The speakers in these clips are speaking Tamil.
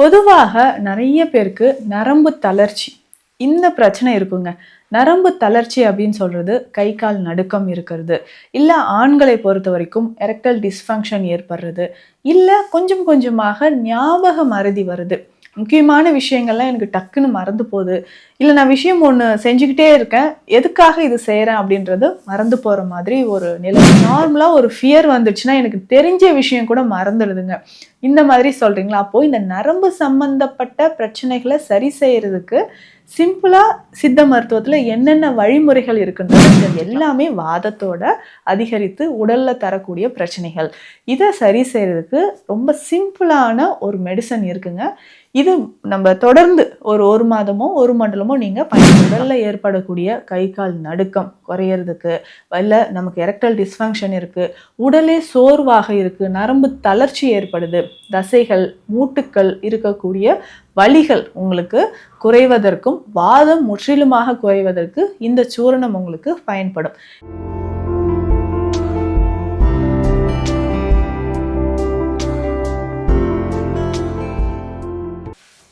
பொதுவாக நிறைய பேருக்கு நரம்பு தளர்ச்சி. இந்த பிரச்சனை இருக்குங்க. நரம்பு தளர்ச்சி அப்படின்னு சொல்கிறது கை கால் நடுக்கம் இருக்கிறது. இல்லை ஆண்களை பொறுத்த வரைக்கும் எரெக்டல் டிஸ்ஃபங்க்ஷன் ஏற்படுறது. இல்லை கொஞ்சம் கொஞ்சமாக ஞாபக மறதி வருது. முக்கியமான விஷயங்கள்லாம் எனக்கு டக்குன்னு மறந்து போகுது. இல்லை நான் விஷயம் ஒன்று செஞ்சுக்கிட்டே இருக்கேன். எதுக்காக இது செய்கிறேன் அப்படின்றது மறந்து போகிற மாதிரி ஒரு நிலை. நார்மலாக ஒரு ஃபியர் வந்துச்சுன்னா எனக்கு தெரிஞ்ச விஷயம் கூட மறந்துடுதுங்க. இந்த மாதிரி சொல்கிறீங்களா அப்போது இந்த நரம்பு சம்மந்தப்பட்ட பிரச்சனைகளை சரி செய்கிறதுக்கு சிம்பிளாக சித்த மருத்துவத்தில் என்னென்ன வழிமுறைகள் இருக்குன்றது இது எல்லாமே வாதத்தோட அதிகரித்து உடலில் தரக்கூடிய பிரச்சனைகள். இதை சரி செய்யறதுக்கு ரொம்ப சிம்பிளான ஒரு மெடிசன் இருக்குங்க. இது நம்ம தொடர்ந்து ஒரு ஒரு மாதமோ ஒரு மண்டலமோ நீங்கள் பயன் உடலில் ஏற்படக்கூடிய கை கால் நடுக்கம் குறையிறதுக்கு இல்லை நமக்கு எரக்டல் டிஸ்ஃபங்க்ஷன் இருக்குது உடலே சோர்வாக இருக்குது நரம்பு தளர்ச்சி ஏற்படுது தசைகள் மூட்டுக்கள் இருக்கக்கூடிய வலிகள் உங்களுக்கு குறைவதற்கும் வாதம் முற்றிலுமாக குறைவதற்கு இந்த சூரணம் உங்களுக்கு பயன்படும்.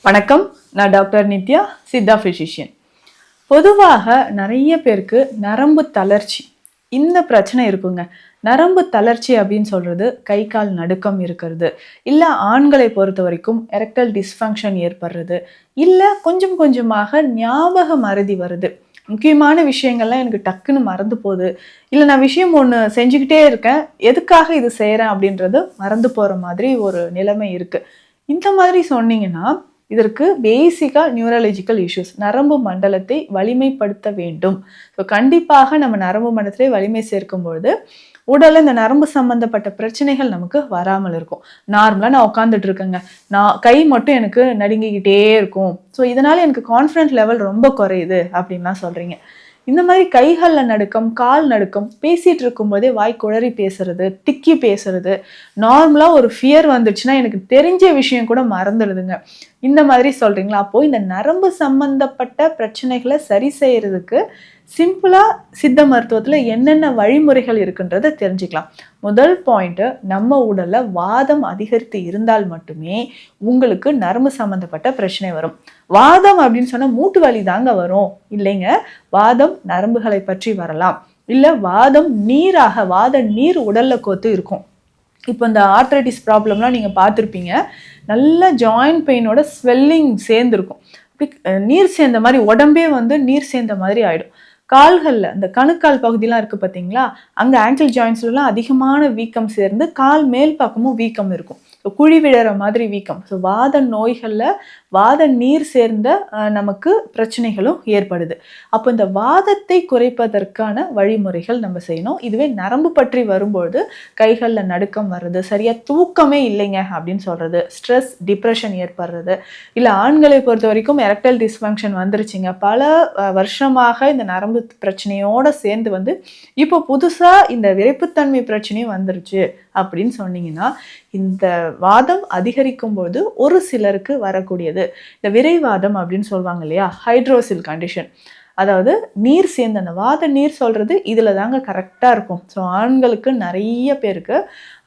வணக்கம். நான் டாக்டர் நித்யா சித்தா ஃபிசிஷியன் பொதுவாக நிறைய பேருக்கு நரம்பு தளர்ச்சி. இந்த பிரச்சனை இருக்குங்க. நரம்பு தளர்ச்சி அப்படின்னு சொல்கிறது கை கால் நடுக்கம் இருக்கிறது. இல்லை ஆண்களை பொறுத்த வரைக்கும் எரெக்டல் டிஸ்ஃபங்க்ஷன் ஏற்படுறது. இல்லை கொஞ்சம் கொஞ்சமாக ஞாபக மறதி வருது. முக்கியமான விஷயங்கள்லாம் எனக்கு டக்குன்னு மறந்து போகுது. இல்லை நான் விஷயம் ஒன்று செஞ்சுக்கிட்டே இருக்கேன். எதுக்காக இது செய்கிறேன் அப்படின்றது மறந்து போகிற மாதிரி ஒரு நிலைமை இருக்குது இந்த மாதிரி சொன்னீங்கன்னா இதற்கு பேசிக்காக நியூரலஜிக்கல் இஷ்யூஸ் நரம்பு மண்டலத்தை வலிமைப்படுத்த வேண்டும். ஸோ கண்டிப்பாக நம்ம நரம்பு மண்டலத்திலே வலிமை சேர்க்கும்பொழுது உடலில் இந்த நரம்பு சம்பந்தப்பட்ட பிரச்சனைகள் நமக்கு வராமல் இருக்கும். நார்மலாக நான் உட்காந்துட்டு இருக்கேங்க. நான் கை மட்டும் எனக்கு நடுங்கிக்கிட்டே இருக்கும். ஸோ இதனால் எனக்கு கான்ஃபிடன்ஸ் லெவல் ரொம்ப குறையுது அப்படின்லாம் சொல்கிறீங்க இந்த மாதிரி கைகளில் நடுக்கம் கால் நடுக்கம் பேசிகிட்டு இருக்கும்போதே வாய் குழறி பேசுறது திக்கி பேசுறது. நார்மலாக ஒரு ஃபியர் வந்துச்சுன்னா எனக்கு தெரிஞ்ச விஷயம் கூட மறந்துடுதுங்க. இந்த மாதிரி சொல்கிறீங்களா அப்போது இந்த நரம்பு சம்மந்தப்பட்ட பிரச்சனைகளை சரி செய்யறதுக்கு சிம்பிளாக சித்த மருத்துவத்தில் என்னென்ன வழிமுறைகள் இருக்குன்றதை தெரிஞ்சுக்கலாம். முதல் பாயிண்ட்டு நம்ம உடலில் வாதம் அதிகரித்து இருந்தால் மட்டுமே உங்களுக்கு நரம்பு சம்மந்தப்பட்ட பிரச்சனை வரும். வாதம் அப்படின்னு சொன்னால் மூட்டு வலி தாங்க வரும். இல்லைங்க? வாதம் நரம்புகளை பற்றி வரலாம். இல்லை வாதம் நீராக வாத நீர் உடலில் கோத்து இருக்கும். இப்போ இந்த ஆர்த்ரைட்டிஸ் ப்ராப்ளம்லாம் நீங்கள் பார்த்துருப்பீங்க. நல்ல ஜாயிண்ட் பெயினோட ஸ்வெல்லிங் சேர்ந்துருக்கும். நீர் சேர்ந்த மாதிரி உடம்பே வந்து நீர் சேர்ந்த மாதிரி ஆகிடும் கால்களில் இந்த கணுக்கால் பகுதியெலாம் இருக்குது பார்த்தீங்களா அங்கே ஆங்கிள் ஜாயின்ஸ்லலாம் அதிகமான வீக்கம் சேர்ந்து கால் மேல் பக்கமும் வீக்கம் இருக்கும். ஸோ குழி விழற மாதிரி வீக்கம். ஸோ வாத நோய்களில் வாத நீர் சேர்ந்த நமக்கு பிரச்சனைகளும் ஏற்படுது. அப்போ இந்த வாதத்தை குறைப்பதற்கான வழிமுறைகள் நம்ம செய்யணும். இதுவே நரம்பு பற்றி வரும்பொழுது கைகளில் நடுக்கம் வர்றது சரியாக தூக்கமே இல்லைங்க அப்படின்னு சொல்கிறது ஸ்ட்ரெஸ் டிப்ரெஷன் ஏற்படுறது. இல்லை ஆண்களை பொறுத்த வரைக்கும் எரக்டல் டிஸ்ஃபங்க்ஷன் வந்துருச்சுங்க. பல வருஷமாக இந்த நரம்பு பிரச்சனையோடு சேர்ந்து வந்து இப்போ புதுசாக இந்த விரைப்புத்தன்மை பிரச்சனையும் வந்துருச்சு அப்படின்னு சொன்னீங்கன்னா இந்த வாதம் அதிகரிக்கும் போது ஒரு சிலருக்கு வரக்கூடியது இந்த விரைவாதம் அப்படின்னு சொல்லுவாங்க இல்லையா? ஹைட்ரோசில் கண்டிஷன் அதாவது நீர் சேர்ந்து அந்த வாத நீர் சொல்கிறது இதில் தாங்க கரெக்டாக இருக்கும். ஸோ ஆண்களுக்கு நிறைய பேருக்கு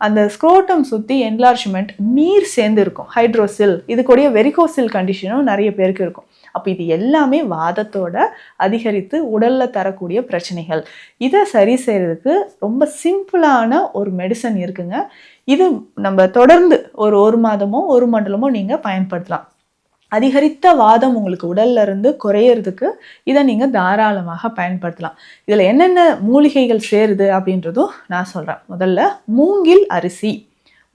அந்த ஸ்க்ரோட்டம் சுற்றி என்லார்ஜ்மெண்ட் நீர் சேர்ந்து இருக்கும். ஹைட்ரோசில் இது கூடிய வெரிகோசில் கண்டிஷனும் நிறைய பேருக்கு இருக்கும். அப்போ இது எல்லாமே வாதத்தோட அதிகரித்து உடலில் தரக்கூடிய பிரச்சனைகள். இதை சரி செய்கிறதுக்கு ரொம்ப சிம்பிளான ஒரு மெடிசன் இருக்குங்க. இது நம்ம தொடர்ந்து ஒரு ஒரு மாதமோ ஒரு மண்டலமோ நீங்கள் பயன்படுத்தலாம். அதிகரித்த வாதம் உங்களுக்கு உடல்ல இருந்து குறையிறதுக்கு இதை நீங்கள் தாராளமாக பயன்படுத்தலாம். இதில் என்னென்ன மூலிகைகள் சேருது அப்படின்றதும் நான் சொல்கிறேன் முதல்ல மூங்கில் அரிசி.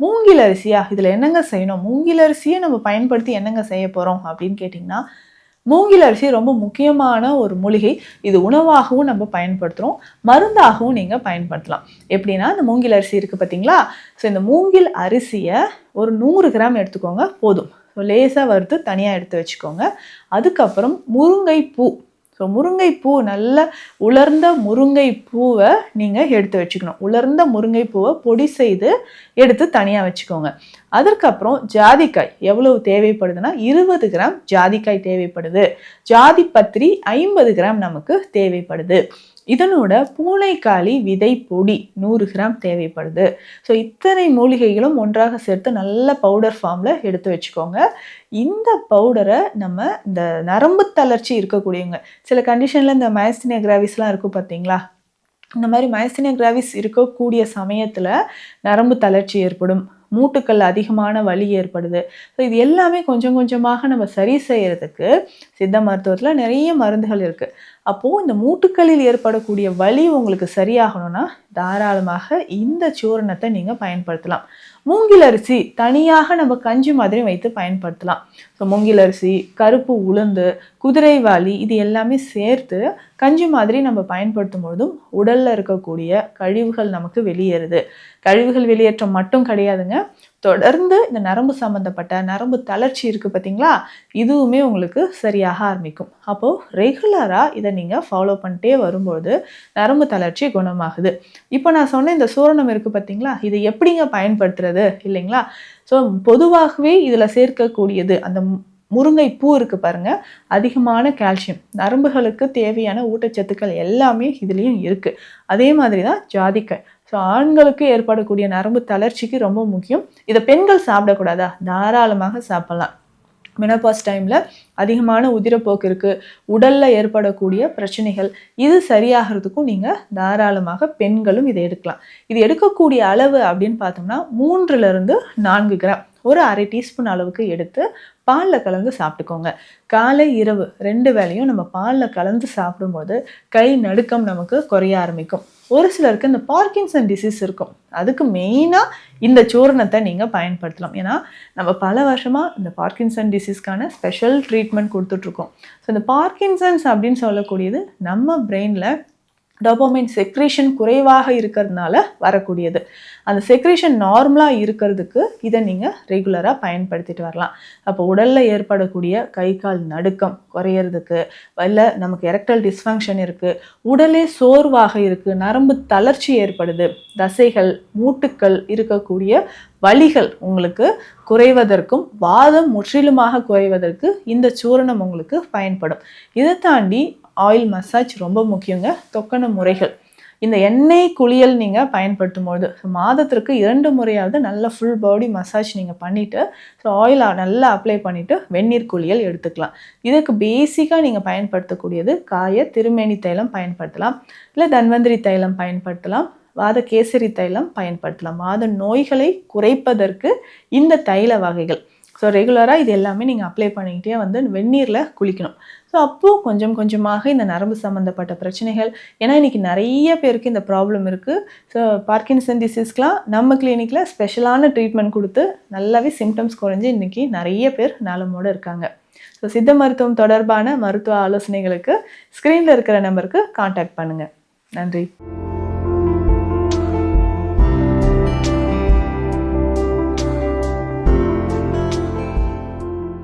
மூங்கில் அரிசியா? இதில் என்னங்க செய்யணும்? மூங்கில் அரிசியை நம்ம பயன்படுத்தி என்னங்க செய்ய போகிறோம் அப்படின்னு கேட்டிங்கன்னா மூங்கில் அரிசி ரொம்ப முக்கியமான ஒரு மூலிகை. இது உணவாகவும் நம்ம பயன்படுத்துகிறோம் மருந்தாகவும் நீங்கள் பயன்படுத்தலாம். எப்படின்னா இந்த மூங்கில் அரிசி இருக்குது பார்த்தீங்களா ஸோ இந்த மூங்கில் அரிசியை ஒரு நூறு கிராம் எடுத்துக்கோங்க. போதும். லேசாக வறுத்து தனியாக எடுத்து வச்சுக்கோங்க. அதுக்கப்புறம் முருங்கை பூ ஸோ முருங்கைப்பூ நல்ல உலர்ந்த முருங்கை பூவை நீங்கள் எடுத்து வச்சுக்கணும். உலர்ந்த முருங்கை பூவை பொடி செய்து எடுத்து தனியாக வச்சுக்கோங்க. அதற்கப்புறம் ஜாதிக்காய். எவ்வளவு தேவைப்படுதுன்னா இருபது கிராம் ஜாதிக்காய் தேவைப்படுது. ஜாதி பத்திரி ஐம்பது கிராம் நமக்கு தேவைப்படுது. இதனோட பூனைக்காளி விதை பொடி நூறு கிராம் தேவைப்படுது. ஸோ இத்தனை மூலிகைகளும் ஒன்றாக சேர்த்து நல்ல பவுடர் ஃபார்மில் எடுத்து வச்சுக்கோங்க. இந்த பவுடரை நம்ம இந்த நரம்பு தளர்ச்சி இருக்கக்கூடியவங்க சில கண்டிஷனில் இந்த மயஸ்தினியா கிராவிஸ்லாம் இருக்கும் பார்த்தீங்களா இந்த மாதிரி மயஸ்தினியா கிராவிஸ் இருக்கக்கூடிய சமயத்தில் நரம்பு தளர்ச்சி ஏற்படும். மூட்டுக்கள் அதிகமான வலி ஏற்படுது. ஸோ இது எல்லாமே கொஞ்சம் கொஞ்சமாக நம்ம சரி செய்கிறதுக்கு சித்த மருத்துவத்தில் நிறைய மருந்துகள் இருக்குது அப்போது இந்த மூட்டுக்களில் ஏற்படக்கூடிய வலி உங்களுக்கு சரியாகணும்னா தாராளமாக இந்த சூரணத்தை நீங்கள் பயன்படுத்தலாம். மூங்கில் அரிசி தனியாக நம்ம கஞ்சி மாதிரி வைத்து பயன்படுத்தலாம். ஸோ மூங்கில் அரிசி கருப்பு உளுந்து குதிரைவாலி இது எல்லாமே சேர்த்து கஞ்சி மாதிரி நம்ம பயன்படுத்தும் பொழுதும் உடலில் இருக்கக்கூடிய கழிவுகள் நமக்கு வெளியேறுது. கழிவுகள் வெளியேற்றம் மட்டும் கிடையாதுங்க. தொடர்ந்து இந்த நரம்பு சம்மந்தப்பட்ட நரம்பு தளர்ச்சி இருக்குது பார்த்தீங்களா இதுவுமே உங்களுக்கு சரியாக ஆரம்பிக்கும். அப்போது ரெகுலராக இதை நீங்கள் ஃபாலோ பண்ணிட்டே வரும்போது நரம்பு தளர்ச்சி குணமாகுது. இப்போ நான் சொன்ன இந்த சூரணம் இருக்குது பார்த்தீங்களா இதை எப்படிங்க பயன்படுத்துறது இல்லைங்களா? ஸோ பொதுவாகவே இதில் சேர்க்கக்கூடியது அந்த முருங்கை பூ இருக்குது பாருங்க. அதிகமான கால்சியம் நரம்புகளுக்கு தேவையான ஊட்டச்சத்துக்கள் எல்லாமே இதுலேயும் இருக்குது அதே மாதிரி தான் ஜாதிக்காய் ஸோ ஆண்களுக்கு ஏற்படக்கூடிய நரம்பு தளர்ச்சிக்கு ரொம்ப முக்கியம். இதை பெண்கள் சாப்பிடக்கூடாதா? தாராளமாக சாப்பிடலாம். மெனோபாஸ் டைமில் அதிகமான உதிரப்போக்கு இருக்குது உடலில் ஏற்படக்கூடிய பிரச்சனைகள். இது சரியாகிறதுக்கும் நீங்கள் தாராளமாக பெண்களும் இதை எடுக்கலாம். இது எடுக்கக்கூடிய அளவு அப்படின்னு பார்த்தோம்னா மூன்றுலேருந்து நான்கு கிராம். ஒரு அரை டீஸ்பூன் அளவுக்கு எடுத்து பாலில் கலந்து சாப்பிட்டுக்கோங்க. காலை இரவு ரெண்டு வேளையும் நம்ம பாலில் கலந்து சாப்பிடும்போது கை நடுக்கம் நமக்கு குறைய ஆரம்பிக்கும். ஒரு சிலருக்கு இந்த பார்க்கின்சன் டிசீஸ் இருக்கும். அதுக்கு மெயினாக இந்த சூரணத்தை நீங்கள் பயன்படுத்தலாம். ஏன்னா நம்ம பல வருஷமாக இந்த பார்க்கின்சன் டிசீஸ்க்கான ஸ்பெஷல் ட்ரீட்மெண்ட் கொடுத்துட்ருக்கோம் ஸோ இந்த பார்க்கின்சன்ஸ் அப்படின்னு சொல்லக்கூடியது நம்ம பிரெயினில் டோபோமைன் செக்ரேஷன் குறைவாக இருக்கிறதுனால வரக்கூடியது. அந்த செக்ரேஷன் நார்மலாக இருக்கிறதுக்கு இதை நீங்கள் ரெகுலராக பயன்படுத்திட்டு வரலாம். அப்போ உடலில் ஏற்படக்கூடிய கை கால் நடுக்கம் குறையிறதுக்கு இல்லை நமக்கு எரக்டல் டிஸ்ஃபங்க்ஷன் இருக்குது உடலே சோர்வாக இருக்குது நரம்பு தளர்ச்சி ஏற்படுது தசைகள் மூட்டுக்கள் இருக்கக்கூடிய வலிகள் உங்களுக்கு குறைவதற்கும் வாதம் முற்றிலுமாக குறைவதற்கு இந்த சூரணம் உங்களுக்கு பயன்படும். இதை தாண்டி ஆயில் மசாஜ் ரொம்ப முக்கியங்க. தொக்கன முறைகள். இந்த எண்ணெய் குளியல் நீங்கள் பயன்படுத்தும் பொழுது ஸோ மாதத்திற்கு இரண்டு முறையாவது நல்ல ஃபுல் பாடி மசாஜ் நீங்கள் பண்ணிவிட்டு ஸோ ஆயில் நல்லா அப்ளை பண்ணிவிட்டு வெந்நீர் குளியல் எடுத்துக்கலாம். இதுக்கு பேசிக்காக நீங்கள் பயன்படுத்தக்கூடியது காய திருமேனி தைலம் பயன்படுத்தலாம். இல்லை தன்வந்திரி தைலம் பயன்படுத்தலாம். வாத கேசரி தைலம் பயன்படுத்தலாம். வாத நோய்களை குறைப்பதற்கு இந்த தைல வகைகள். ஸோ ரெகுலராக இது எல்லாமே நீங்கள் அப்ளை பண்ணிக்கிட்டே வந்து வெந்நீரில் குளிக்கணும். ஸோ அப்போது கொஞ்சம் கொஞ்சமாக இந்த நரம்பு சம்மந்தப்பட்ட பிரச்சனைகள் ஏன்னா இன்றைக்கி நிறைய பேருக்கு இந்த ப்ராப்ளம் இருக்குது ஸோ பார்க்கின்சன் டிசீஸ்க்கெலாம் நம்ம கிளினிக்கில் ஸ்பெஷலான ட்ரீட்மெண்ட் கொடுத்து நல்லாவே சிம்டம்ஸ் குறைஞ்சி இன்றைக்கி நிறைய பேர் நலமோடு இருக்காங்க. ஸோ சித்த மருத்துவம் தொடர்பான மருத்துவ ஆலோசனைகளுக்கு ஸ்க்ரீனில் இருக்கிற நம்பருக்கு காண்டாக்ட் பண்ணுங்கள் நன்றி.